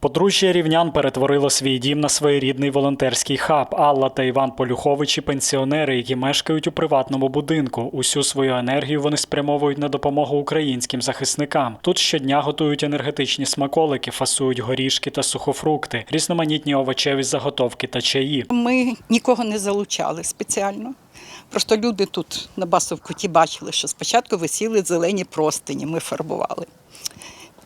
Подружжя рівнян перетворило свій дім на своєрідний волонтерський хаб. Алла та Іван Полюховичі пенсіонери, які мешкають у приватному будинку. Усю свою енергію вони спрямовують на допомогу українським захисникам. Тут щодня готують енергетичні смаколики, фасують горішки та сухофрукти, різноманітні овочеві заготовки та чаї. Ми нікого не залучали спеціально. Просто люди тут на Басовкуті бачили, що спочатку висіли зелені простині, ми фарбували.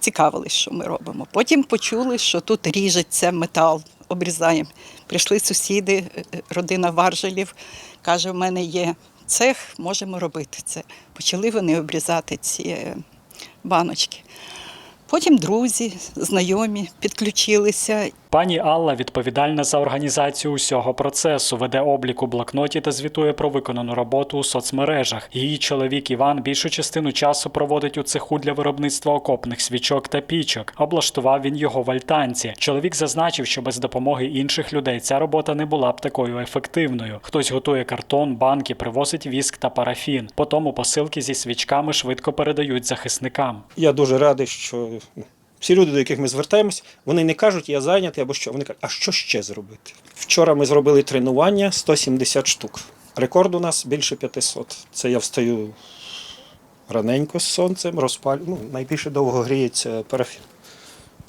Цікавились, що ми робимо. Потім почули, що тут ріжеться метал, обрізаємо. Прийшли сусіди, е, е, родина Варжелів, каже, в мене є цех, можемо робити це. Почали вони обрізати ці е, баночки. Потім друзі, знайомі підключилися Пані Алла відповідальна за організацію усього процесу, веде облік у блокноті та звітує про виконану роботу у соцмережах. Її чоловік Іван більшу частину часу проводить у цеху для виробництва окопних свічок та пічок. Облаштував він його в альтанці. Чоловік зазначив, що без допомоги інших людей ця робота не була б такою ефективною. Хтось готує картон, банки, привозить віск та парафін. Потому посилки зі свічками швидко передають захисникам. Я дуже радий, що всі люди, до яких ми звертаємось, вони не кажуть, я зайнятий або що. Вони кажуть, а що ще зробити? Вчора ми зробили тренування 170 штук. Рекорд у нас більше 500. Це я встаю раненько з сонцем, розпалю. Ну, найбільше довго гріється парафін.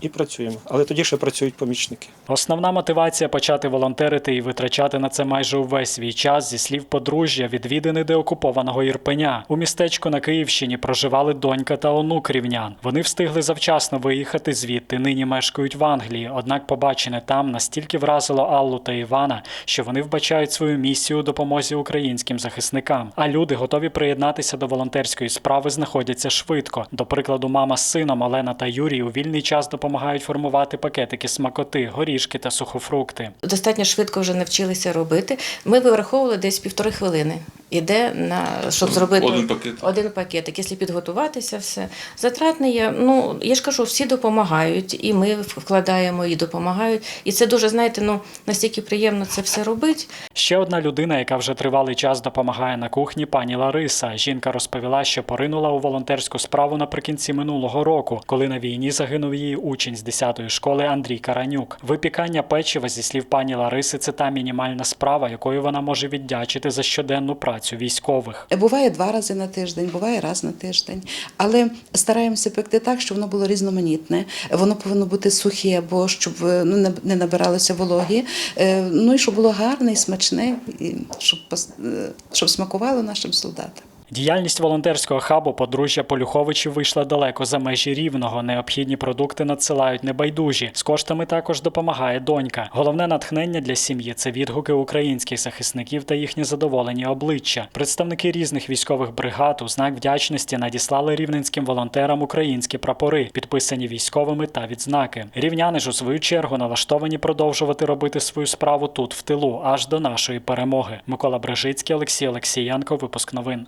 І працюємо. Але тоді ще працюють помічники. Основна мотивація почати волонтерити і витрачати на це майже увесь свій час зі слів подружжя відвідини деокупованого Ірпеня. У містечку на Київщині проживали донька та онук рівнян. Вони встигли завчасно виїхати звідти. Нині мешкають в Англії. Однак побачене там настільки вразило Аллу та Івана, що вони вбачають свою місію допомозі українським захисникам. А люди готові приєднатися до волонтерської справи знаходяться швидко. До прикладу, мама з сином Олена та Юрій у вільний час допомагають формувати пакетики смакоти, горішки та сухофрукти. достатньо швидко вже навчилися робити. Ми вираховували десь півтори хвилини. Іде на щоб зробити Один пакет. один пакетик, якщо підготуватися, все затратне є. Ну я ж кажу, всі допомагають, і ми вкладаємо, і допомагають. І це дуже знаєте, ну настільки приємно це все робити. Ще одна людина, яка вже тривалий час допомагає на кухні, пані Лариса. Жінка розповіла, що поринула у волонтерську справу наприкінці минулого року, коли на війні загинув її учень з 10-ї школи Андрій Каранюк. Випікання печива зі слів пані Лариси це та мінімальна справа, якою вона може віддячити за щоденну працю військових. Буває два рази на тиждень, буває раз на тиждень. Але стараємося пекти так, щоб воно було різноманітне. Воно повинно бути сухе, бо щоб е, ну, не- набиралося вологі. Е, Ну і щоб було гарне і смачне, і щоб, е, щоб смакувало нашим солдатам. Діяльність волонтерського хабу подружжя Полюховичів вийшла далеко за межі рівного. Необхідні продукти надсилають небайдужі. З коштами також допомагає донька. Головне натхнення для сім'ї це відгуки українських захисників та їхні задоволені обличчя. Представники різних військових бригад у знак вдячності надіслали рівненським волонтерам українські прапори, підписані військовими та відзнаки. Рівняни ж у свою чергу налаштовані продовжувати робити свою справу тут, в тилу, аж до нашої перемоги. Микола Брежицький, Олексій Олексієнко, випуск новин.